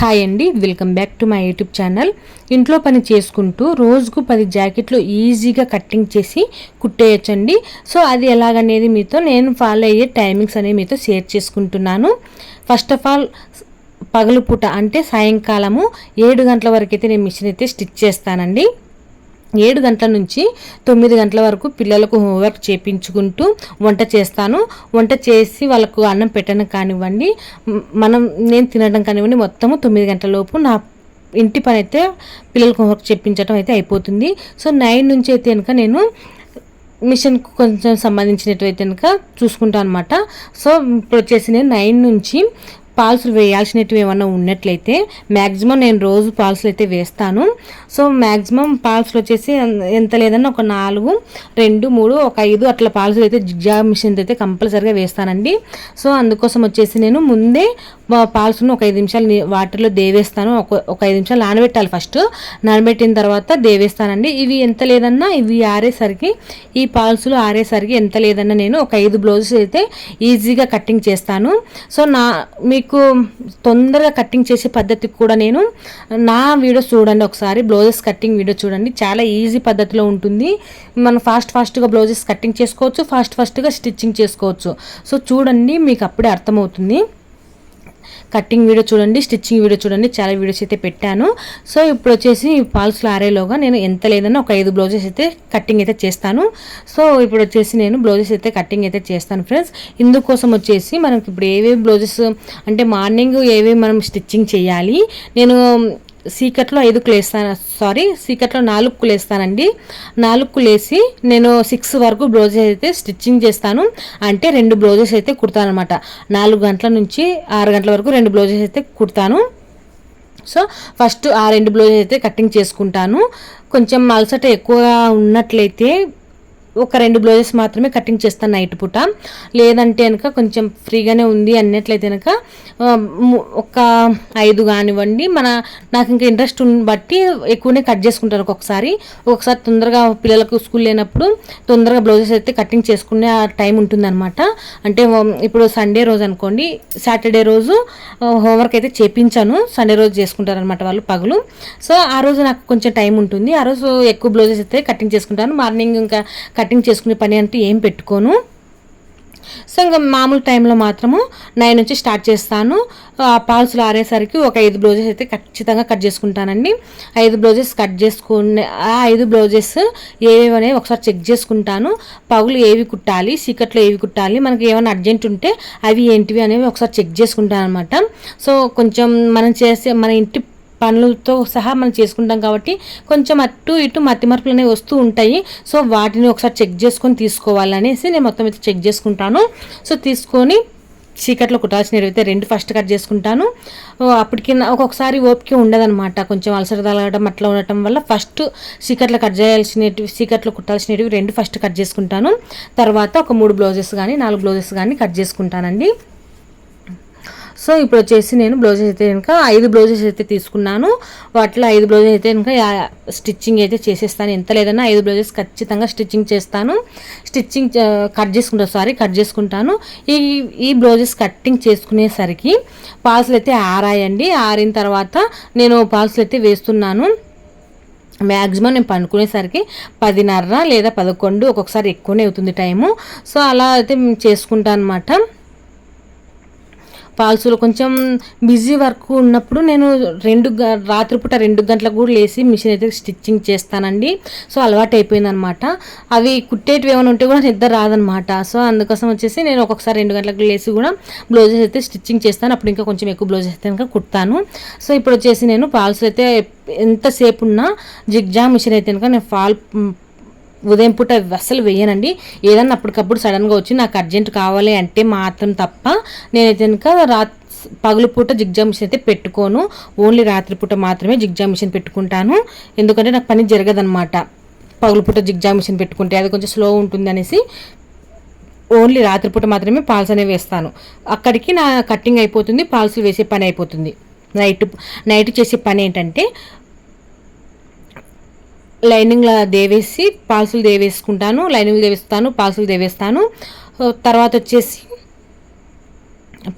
Hi అండి welcome back to my YouTube channel. ఇంట్లో పని చేసుకుంటూ రోజుకు పది జాకెట్లు ఈజీగా కట్టింగ్ చేసి కుట్టేయచ్చండి. సో అది ఎలాగనేది మీతో నేను ఫాలో అయ్యే టైమింగ్స్ అనేవి మీతో షేర్ చేసుకుంటున్నాను. ఫస్ట్ ఆఫ్ ఆల్ పగలు పూట అంటే సాయంకాలము ఏడు గంటల వరకు అయితే నేను మిషన్ అయితే స్టిచ్ చేస్తానండి. ఏడు గంటల నుంచి తొమ్మిది గంటల వరకు పిల్లలకు హోంవర్క్ చేపించుకుంటూ వంట చేస్తాను. వంట చేసి వాళ్ళకు అన్నం పెట్టడం కానివ్వండి మనం నేను తినడం కానివ్వండి మొత్తము తొమ్మిది గంటల లోపు నా ఇంటి పని అయితే పిల్లలకు హోంవర్క్ చెప్పించడం అయితే అయిపోతుంది. సో నైన్ నుంచి అయితే కనుక నేను మిషన్కు కొంచెం సంబంధించినట్టు అయితే కనుక చూసుకుంటాను అనమాట సో ఇప్పుడు వచ్చేసి నేను నైన్ నుంచి పాల్సులు వేయాల్సినవి ఏమన్నా ఉన్నట్లయితే మ్యాక్సిమం నేను రోజు పాల్సులు అయితే వేస్తాను. సో మ్యాక్సిమం పాల్సులు వచ్చేసి ఎంత లేదన్నా ఒక నాలుగు రెండు మూడు ఒక ఐదు అట్లా పాల్సులు అయితే జిగ్జా మిషన్ అయితే కంపల్సరీగా వేస్తానండి. సో అందుకోసం వచ్చేసి నేను ముందే పాల్స్ను ఒక ఐదు నిమిషాలు వాటర్లో దేవేస్తాను. ఒక ఒక ఐదు నిమిషాలు నానబెట్టాలి ఫస్ట్. నానబెట్టిన తర్వాత దేవేస్తానండి. ఇవి ఎంత లేదన్నా ఇవి ఆరేసరికి ఈ పాల్సులు ఆరేసరికి ఎంత లేదన్నా నేను ఒక ఐదు బ్లౌజెస్ అయితే ఈజీగా కట్టింగ్ చేస్తాను. సో నా మీకు తొందరగా కట్టింగ్ చేసే పద్ధతికి కూడా నేను నా వీడియోస్ చూడండి ఒకసారి. బ్లౌజెస్ కట్టింగ్ వీడియో చూడండి. చాలా ఈజీ పద్ధతిలో ఉంటుంది. మనం ఫాస్ట్ ఫాస్ట్గా బ్లౌజెస్ కట్టింగ్ చేసుకోవచ్చు. ఫాస్ట్ ఫాస్ట్గా స్టిచ్చింగ్ చేసుకోవచ్చు. సో చూడండి మీకు అప్పుడే అర్థమవుతుంది. కట్టింగ్ వీడియో చూడండి స్టిచ్చింగ్ వీడియో చూడండి చాలా వీడియోస్ అయితే పెట్టాను. సో ఇప్పుడు వచ్చేసి ఫాల్స్ ఆరేలోగా నేను ఎంత లేదన్నా ఒక ఐదు బ్లౌజెస్ అయితే కట్టింగ్ అయితే చేస్తాను. సో ఇప్పుడు వచ్చేసి నేను బ్లౌజెస్ అయితే కట్టింగ్ అయితే చేస్తాను ఫ్రెండ్స్. ఇందుకోసం వచ్చేసి మనకి ఇప్పుడు ఏవేవి బ్లౌజెస్ అంటే మార్నింగ్ ఏవేవి మనం స్టిచ్చింగ్ చేయాలి నేను సీకట్లో ఐదు లేస్తాను సారీ సీకట్లో నాలుగు లేస్తానండి నాలుగు లేసి నేను సిక్స్ వరకు బ్లౌజెస్ అయితే స్టిచ్చింగ్ చేస్తాను. అంటే రెండు బ్లౌజెస్ అయితే కుడతాను అనమాట నాలుగు గంటల నుంచి ఆరు గంటల వరకు రెండు బ్లౌజెస్ అయితే కుడతాను. సో ఫస్ట్ ఆ రెండు బ్లౌజెస్ అయితే కటింగ్ చేసుకుంటాను. కొంచెం అలసట ఎక్కువగా ఉన్నట్లయితే ఒక రెండు బ్లౌజెస్ మాత్రమే కటింగ్ చేస్తాను నైట్ పూట. లేదంటే కనుక కొంచెం ఫ్రీగానే ఉంది అన్నట్లయితే కనుక ఒక ఐదు కానివ్వండి. మన నాకు ఇంకా ఇంట్రెస్ట్ బట్టి ఎక్కువనే కట్ చేసుకుంటాను ఒక్కొక్కసారి. ఒక్కొక్కసారి తొందరగా పిల్లలకు స్కూల్ లేనప్పుడు తొందరగా బ్లౌజెస్ అయితే కటింగ్ చేసుకునే టైం ఉంటుందన్నమాట. అంటే ఇప్పుడు సండే రోజు అనుకోండి సాటర్డే రోజు హోంవర్క్ అయితే చేపించాను. సండే రోజు చేసుకుంటారనమాట వాళ్ళు పగులు. సో ఆ రోజు నాకు కొంచెం టైం ఉంటుంది. ఆ రోజు ఎక్కువ బ్లౌజెస్ అయితే కటింగ్ చేసుకుంటాను. మార్నింగ్ ఇంకా కటింగ్ చేసుకునే పని అంటే ఏం పెట్టుకోను. సో ఇంకా మామూలు టైంలో మాత్రము నైన్ నుంచి స్టార్ట్ చేస్తాను. ఆ పాల్స్లో ఆరేసరికి ఒక ఐదు బ్లౌజెస్ అయితే ఖచ్చితంగా కట్ చేసుకుంటానండి. ఐదు బ్లౌజెస్ కట్ చేసుకునే ఆ ఐదు బ్లౌజెస్ ఏవేవి అనేవి ఒకసారి చెక్ చేసుకుంటాను. పగులు ఏవి కుట్టాలి సీకట్లో ఏవి కుట్టాలి మనకి ఏమైనా అర్జెంట్ ఉంటే అవి ఏంటివి అనేవి ఒకసారి చెక్ చేసుకుంటాను అనమాట సో కొంచెం మనం చేసే మన ఇంటి పనులతో సహా మనం చేసుకుంటాం కాబట్టి కొంచెం అటు ఇటు మతి మార్పులు అనేవి వస్తూ ఉంటాయి. సో వాటిని ఒకసారి చెక్ చేసుకొని తీసుకోవాలనేసి నేను మొత్తం అయితే చెక్ చేసుకుంటాను. సో తీసుకొని చీకట్లో కుట్టాల్సినవి అయితే రెండు ఫస్ట్ కట్ చేసుకుంటాను. అప్పటికి ఒక్కొక్కసారి ఓపిక ఉండదనమాట కొంచెం అలసట తగలడం అట్లా ఉండటం వల్ల ఫస్ట్ చీకట్లో కట్ చేయాల్సినవి చీకట్లో కుట్టాల్సినవి రెండు ఫస్ట్ కట్ చేసుకుంటాను. తర్వాత ఒక మూడు బ్లౌజెస్ కానీ నాలుగు బ్లౌజెస్ కానీ కట్ చేసుకుంటానండి. సో ఇప్పుడు వచ్చేసి నేను బ్లౌజెస్ అయితే కనుక ఐదు బ్లౌజెస్ అయితే తీసుకున్నాను. వాటిలో ఐదు బ్లౌజెస్ అయితే కనుక స్టిచ్చింగ్ అయితే చేసేస్తాను. ఎంత లేదన్నా ఐదు బ్లౌజెస్ ఖచ్చితంగా స్టిచ్చింగ్ చేస్తాను. స్టిచ్చింగ్ కట్ చేసుకుంటాను సారీ కట్ చేసుకుంటాను. ఈ ఈ బ్లౌజెస్ కట్టింగ్ చేసుకునేసరికి పాల్సులు అయితే ఆరాయండి. ఆరిన తర్వాత నేను పాల్సులు అయితే వేస్తున్నాను. మ్యాక్సిమం నేను పండుకునేసరికి పదిన్నర లేదా పదకొండు ఒక్కొక్కసారి ఎక్కువనే అవుతుంది టైము. సో అలా అయితే చేసుకుంటాను అనమాట ఫాల్స్లో కొంచెం బిజీ వర్క్ ఉన్నప్పుడు నేను రెండు రాత్రిపూట రెండు గంటలకు కూడా లేచి మిషన్ అయితే స్టిచ్చింగ్ చేస్తానండి. సో అలవాటు అయిపోయింది అనమాట అవి కుట్టేటివి ఏమైనా ఉంటే కూడా నిద్ర రాదనమాట. సో అందుకోసం వచ్చేసి నేను ఒక్కొక్కసారి రెండు గంటలకు లేచి కూడా బ్లౌజెస్ అయితే స్టిచ్చింగ్ చేస్తాను. అప్పుడు ఇంకా కొంచెం ఎక్కువ బ్లౌజెస్ అయితే ఇంకా కుడతాను. సో ఇప్పుడు వచ్చేసి నేను ఫాల్స్ అయితే ఎంతసేపు ఉన్నా జిగ్జా మిషన్ అయితే కనుక నేను ఫాల్ ఉదయం పూట అస్సలు వేయనండి. ఏదన్నా అప్పటికప్పుడు సడన్గా వచ్చి నాకు అర్జెంట్ కావాలి అంటే మాత్రం తప్ప నేనైతే కనుక రాత్ పగులు పూట జిగ్జా మిషన్ అయితే పెట్టుకోను. ఓన్లీ రాత్రిపూట మాత్రమే జిగ్జా మిషన్ పెట్టుకుంటాను. ఎందుకంటే నాకు పని జరగదనమాట పగులు పూట జిగ్జా మిషన్ పెట్టుకుంటే అది కొంచెం స్లో ఉంటుంది అనేసి ఓన్లీ రాత్రిపూట మాత్రమే పాల్స్ అనేవి వేస్తాను. అక్కడికి నా కట్టింగ్ అయిపోతుంది పాల్స్ వేసే పని అయిపోతుంది. నైట్ నైట్ చేసే పని ఏంటంటే లైనింగ్లో దేవేసి పాల్సులు దేవేసుకుంటాను లైనింగ్ దేవేస్తాను పాల్సులు దేవేస్తాను. తర్వాత వచ్చేసి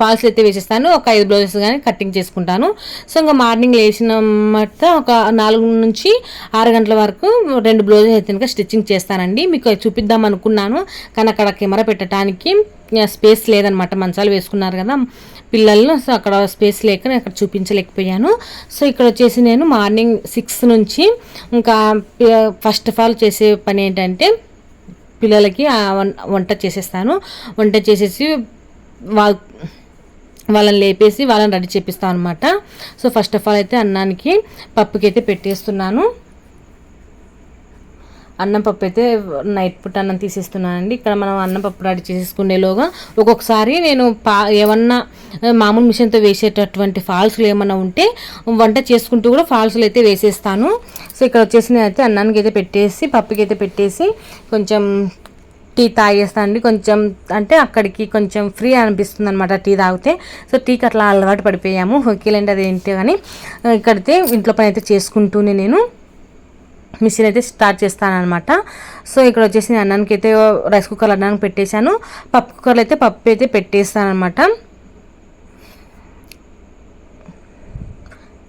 పాల్స్ అయితే వేసేస్తాను ఒక ఐదు బ్లౌజెస్ కానీ కటింగ్ చేసుకుంటాను. సో ఇంకా మార్నింగ్ లేచిన ఒక నాలుగు నుంచి ఆరు గంటల వరకు రెండు బ్లౌజెస్ అయితే ఇంకా స్టిచ్చింగ్ చేస్తానండి. మీకు చూపిద్దాం అనుకున్నాను కానీ అక్కడ కెమెరా పెట్టడానికి స్పేస్ లేదనమాట. మంచాలు వేసుకున్నారు కదా పిల్లలను సో అక్కడ స్పేస్ లేక నేను అక్కడ చూపించలేకపోయాను. సో ఇక్కడ వచ్చేసి నేను మార్నింగ్ సిక్స్ నుంచి ఇంకా ఫస్ట్ ఆఫ్ ఆల్ చేసే పని ఏంటంటే పిల్లలకి వంట చేసేస్తాను. వంట చేసేసి వాళ్ళ వాళ్ళని లేపేసి వాళ్ళని రెడీ చేపిస్తాను అనమాట సో ఫస్ట్ ఆఫ్ ఆల్ అయితే అన్నానికి పప్పుకైతే పెట్టేస్తున్నాను. అన్నం పప్పు అయితే నైట్ పుట్ అన్నం తీసేస్తున్నానండి. ఇక్కడ మనం అన్నం పప్పు రెడీ చేసేసుకునేలోగా ఒక్కొక్కసారి నేను పా ఏమన్నా మామూలు మిషన్తో వేసేటటువంటి ఫాల్స్లు ఏమన్నా ఉంటే వంట చేసుకుంటూ కూడా ఫాల్స్లు అయితే వేసేస్తాను. సో ఇక్కడ వచ్చేసి నేనైతే అన్నానికి అయితే పెట్టేసి పప్పుకి అయితే పెట్టేసి కొంచెం టీ తాగేస్తానండి కొంచెం అంటే అక్కడికి కొంచెం ఫ్రీ అనిపిస్తుంది అనమాట టీ తాగితే. సో టీకి అట్లా అలవాటు పడిపోయాము. ఓకేలేండి అది ఏంటి కానీ ఇక్కడైతే ఇంట్లో పని అయితే చేసుకుంటూనే నేను. మిషన్ అయితే స్టార్ట్ చేస్తానమాట సో ఇక్కడ వచ్చేసి నేను అన్నానికి అయితే రైస్ కుక్కర్ అన్నానికి పెట్టేశాను. పప్పు కుక్కర్లో అయితే పప్పు అయితే పెట్టేస్తానమాట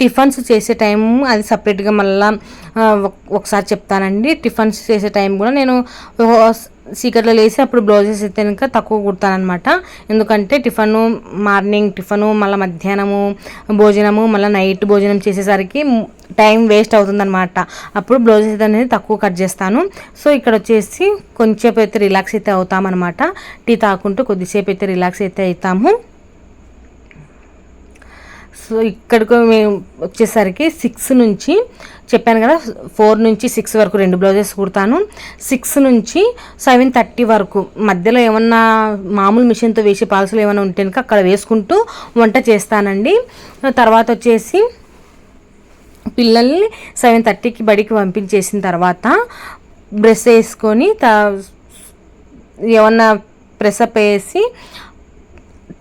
టిఫన్స్ చేసే టైం అది సపరేట్గా మళ్ళీ ఒకసారి చెప్తానండి. టిఫన్స్ చేసే టైం కూడా నేను సీకర్లో లేసి అప్పుడు బ్లౌజెస్ అయితే కనుక తక్కువ కుడతానమాట ఎందుకంటే టిఫను మార్నింగ్ టిఫను మళ్ళీ మధ్యాహ్నము భోజనము మళ్ళీ నైట్ భోజనం చేసేసరికి టైం వేస్ట్ అవుతుందన్నమాట. అప్పుడు బ్లౌజెస్ అనేది తక్కువ కట్ చేస్తాను. సో ఇక్కడ వచ్చేసి కొంచెంసేపు అయితే రిలాక్స్ అయితే అవుతామన్నమాట. టీ తాకుంటూ కొద్దిసేపు అయితే రిలాక్స్ అయితే అవుతాము సో ఇక్కడికి మేము వచ్చేసరికి సిక్స్ నుంచి చెప్పాను కదా ఫోర్ నుంచి సిక్స్ వరకు రెండు బ్లౌజెస్ కుడతాను. సిక్స్ నుంచి సెవెన్ థర్టీ వరకు మధ్యలో ఏమన్నా మామూలు మిషన్తో వేసే పాలసీలు ఏమైనా ఉంటే అక్కడ వేసుకుంటూ వంట చేస్తానండి. తర్వాత వచ్చేసి పిల్లల్ని సెవెన్ థర్టీకి బడికి పంపించేసిన తర్వాత బ్రష్ వేసుకొని త ఏమన్నా ప్రెసప్ వేసి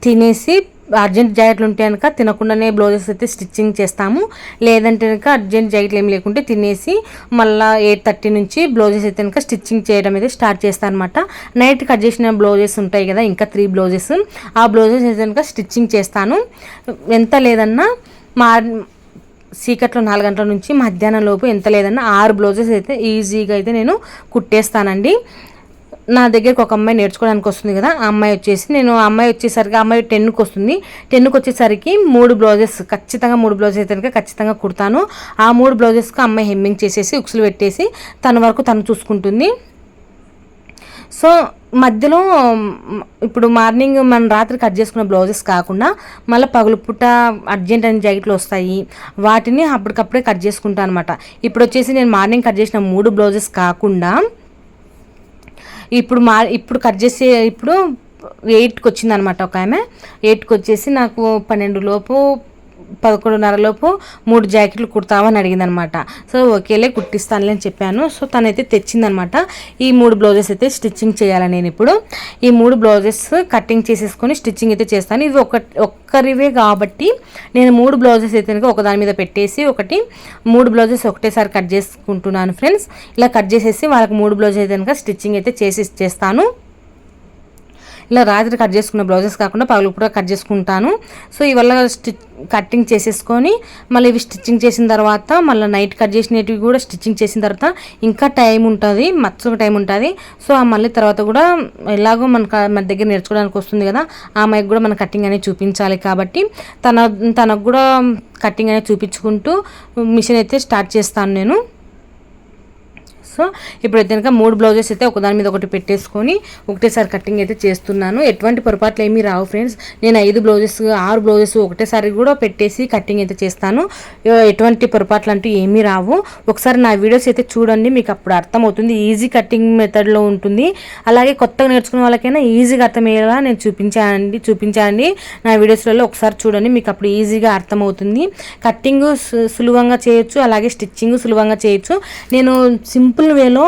తినేసి అర్జెంట్ జాకెట్లు ఉంటే కనుక తినకుండానే బ్లౌజెస్ అయితే స్టిచ్చింగ్ చేస్తాము. లేదంటే కనుక అర్జెంట్ జాకెట్లు ఏమి లేకుంటే తినేసి మళ్ళీ ఎయిట్ థర్టీ నుంచి బ్లౌజెస్ అయితే కనుక స్టిచ్చింగ్ చేయడం అయితే స్టార్ట్ చేస్తాను అనమాట నైట్ కట్ చేసిన బ్లౌజెస్ ఉంటాయి కదా ఇంకా త్రీ బ్లౌజెస్. ఆ బ్లౌజెస్ అయితే కనుక స్టిచ్చింగ్ చేస్తాను. ఎంత లేదన్నా మా సీకట్లో నాలుగు గంటల నుంచి మధ్యాహ్నం లోపు ఎంత లేదన్నా ఆరు బ్లౌజెస్ అయితే ఈజీగా అయితే నేను కుట్టేస్తానండి. నా దగ్గరికి ఒక అమ్మాయి నేర్చుకోవడానికి వస్తుంది కదా ఆ అమ్మాయి వచ్చేసి నేను ఆ అమ్మాయి వచ్చేసరికి అమ్మాయి టెన్కి వస్తుంది. టెన్కి వచ్చేసరికి మూడు బ్లౌజెస్ ఖచ్చితంగా మూడు బ్లౌజెస్ అయితే ఖచ్చితంగా కుడతాను. ఆ మూడు బ్లౌజెస్కి అమ్మాయి హెమ్మింగ్ చేసేసి ఉక్సులు పెట్టేసి తన వరకు తను చూసుకుంటుంది. సో మధ్యలో ఇప్పుడు మార్నింగ్ మనం రాత్రి కట్ చేసుకున్న బ్లౌజెస్ కాకుండా మళ్ళీ పగులు పుట్ట అర్జెంట్ అని జాకెట్లు వస్తాయి. వాటిని అప్పటికప్పుడే కట్ చేసుకుంటాను అనమాట ఇప్పుడు వచ్చేసి నేను మార్నింగ్ కట్ చేసిన మూడు బ్లౌజెస్ కాకుండా ఇప్పుడు మా ఇప్పుడు కట్ చేసే ఇప్పుడు ఎయిట్కి వచ్చింది అనమాట ఒక ఆమె. ఎయిట్కి వచ్చేసి నాకు పన్నెండు లోపు పదకొండున్నరలోపు మూడు జాకెట్లు కుడతావని అడిగిందనమాట. సో ఒకేలే కుట్టిస్తానులే అని చెప్పాను. సో తనైతే తెచ్చిందనమాట. ఈ మూడు బ్లౌజెస్ అయితే స్టిచ్చింగ్ చేయాలి నేను ఇప్పుడు. ఈ మూడు బ్లౌజెస్ కటింగ్ చేసేసుకొని స్టిచ్చింగ్ అయితే చేస్తాను. ఇది ఒక ఒక్కరివే కాబట్టి నేను మూడు బ్లౌజెస్ అయితే ఒక దాని మీద పెట్టేసి ఒకటి మూడు బ్లౌజెస్ ఒకటేసారి కట్ చేసుకుంటున్నాను ఫ్రెండ్స్. ఇలా కట్ చేసేసి వాళ్ళకి మూడు బ్లౌజెస్ అయితే స్టిచ్చింగ్ అయితే చేసి చేస్తాను. ఇలా రాత్రి కట్ చేసుకున్న బ్లౌజెస్ కాకుండా పగలు కూడా కట్ చేసుకుంటాను. సో ఇవల్ల స్టిచ్ కటింగ్ చేసేసుకొని మళ్ళీ ఇవి స్టిచ్చింగ్ చేసిన తర్వాత మళ్ళీ నైట్ కట్ చేసినవి కూడా స్టిచ్చింగ్ చేసిన తర్వాత ఇంకా టైం ఉంటుంది మచ్చ టైం ఉంటుంది. సో ఆ మళ్ళీ తర్వాత కూడా ఎలాగో మన మన దగ్గర నేర్చుకోవడానికి వస్తుంది కదా ఆ అమ్మాయికి కూడా మన కటింగ్ అనేది చూపించాలి కాబట్టి తన తనకు కూడా కటింగ్ అనేది చూపించుకుంటూ మిషన్ అయితే స్టార్ట్ చేస్తాను నేను. సో ఇప్పుడు అయితే కనుక మూడు బ్లౌజెస్ అయితే ఒకదాని మీద ఒకటి పెట్టేసుకొని ఒకటేసారి కటింగ్ అయితే చేస్తున్నాను. ఎటువంటి పొరపాట్లు ఏమీ రావు ఫ్రెండ్స్. నేను ఐదు బ్లౌజెస్ ఆరు బ్లౌజెస్ ఒకటేసారి కూడా పెట్టేసి కటింగ్ అయితే చేస్తాను. ఎటువంటి పొరపాట్లు అంటూ ఏమీ రావు. ఒకసారి నా వీడియోస్ అయితే చూడండి మీకు అప్పుడు అర్థమవుతుంది. ఈజీ కటింగ్ మెథడ్లో ఉంటుంది. అలాగే కొత్తగా నేర్చుకునే వాళ్ళకైనా ఈజీగా అర్థమయ్యేలా నేను చూపించానండి చూపించానండి. నా వీడియోస్లలో ఒకసారి చూడండి మీకు అప్పుడు ఈజీగా అర్థమవుతుంది. కట్టింగ్ సులువంగా చేయొచ్చు అలాగే స్టిచ్చింగ్ సులువంగా చేయొచ్చు. నేను సింపుల్ సింపుల్ వేలో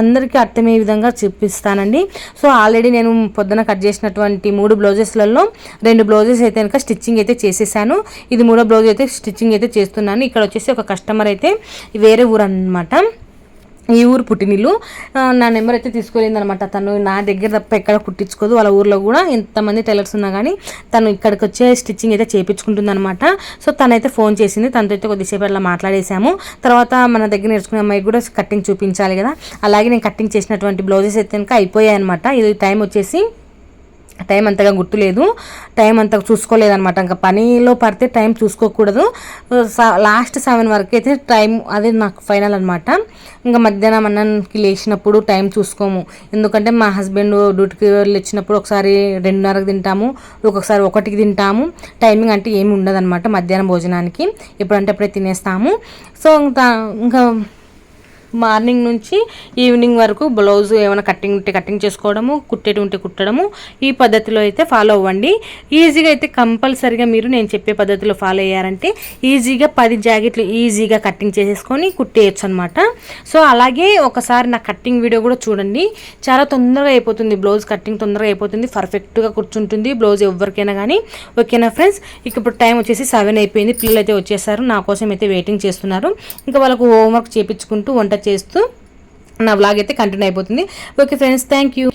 అందరికీ అర్థమయ్యే విధంగా చూపిస్తానండి. సో ఆల్రెడీ నేను పొద్దున కట్ చేసినటువంటి మూడు బ్లౌజెస్లలో రెండు బ్లౌజెస్ అయితే కనుక స్టిచ్చింగ్ అయితే చేసేసాను. ఇది మూడో బ్లౌజ్ అయితే స్టిచ్చింగ్ అయితే చేస్తున్నాను. ఇక్కడ వచ్చేసి ఒక కస్టమర్ అయితే వేరే ఊరు అనమాట ఈ ఊరు పుట్టినిల్లు. నా నెంబర్ అయితే తీసుకోలేదనమాట అనమాట తను నా దగ్గర తప్ప ఎక్కడ కుట్టించుకోదు. వాళ్ళ ఊర్లో కూడా ఎంతమంది టైలర్స్ ఉన్నా కానీ తను ఇక్కడికి వచ్చే స్టిచ్చింగ్ అయితే చేయించుకుంటుంది అనమాట సో తనైతే ఫోన్ చేసింది. తనతో అయితే కొద్దిసేపు అట్లా మాట్లాడేసాము తర్వాత మన దగ్గర నేర్చుకునే అమ్మాయికి కూడా కటింగ్ చూపించాలి కదా. అలాగే నేను కటింగ్ చేసినటువంటి బ్లౌజెస్ అయితే కనుక అయిపోయాయి అనమాట ఇది టైం వచ్చేసి టైం అంతగా గుర్తులేదు. టైం అంతగా చూసుకోలేదన్నమాట. ఇంకా పనిలో పడితే టైం చూసుకోకూడదు. స- లాస్ట్ సెవెన్ వరకు అయితే టైం అదే నాకు ఫైనల్ అనమాట ఇంకా మధ్యాహ్నం అన్నానికి లేచినప్పుడు టైం చూసుకోము. ఎందుకంటే మా హస్బెండ్ డ్యూటీకి వెళ్ళి వచ్చినప్పుడు ఒకసారి రెండున్నరకు తింటాము ఒక్కొక్కసారి ఒకటికి తింటాము. టైమింగ్ అంటే ఏమి ఉండదన్నమాట మధ్యాహ్నం భోజనానికి. ఎప్పుడంటే అప్పుడే తినేస్తాము. సో ఇంకా ఇంకా మార్నింగ్ నుంచి ఈవినింగ్ వరకు బ్లౌజ్ ఏమైనా కట్టింగ్ ఉంటే కటింగ్ చేసుకోవడము కుట్టేటి ఉంటే కుట్టడము ఈ పద్ధతిలో అయితే ఫాలో అవ్వండి. ఈజీగా అయితే కంపల్సరిగా మీరు నేను చెప్పే పద్ధతిలో ఫాలో అయ్యారంటే ఈజీగా పది జాకెట్లు ఈజీగా కట్టింగ్ చేసేసుకొని కుట్టేయచ్చు అనమాట సో అలాగే ఒకసారి నా కట్టింగ్ వీడియో కూడా చూడండి. చాలా తొందరగా అయిపోతుంది బ్లౌజ్ కట్టింగ్ తొందరగా అయిపోతుంది. పర్ఫెక్ట్గా కూర్చుంటుంది బ్లౌజ్ ఎవరికైనా కానీ. ఓకేనా ఫ్రెండ్స్ ఇక ఇప్పుడు టైం వచ్చేసి సెవెన్ అయిపోయింది. పిల్లలు అయితే వచ్చేసారు. నా కోసం అయితే వెయిటింగ్ చేస్తున్నారు. ఇంకా వాళ్ళకు హోంవర్క్ చేయించుకుంటూ వంట చేస్తూ నా వ్లాగ్ అయితే కంటిన్యూ అయిపోతుంది. Okay friends thank you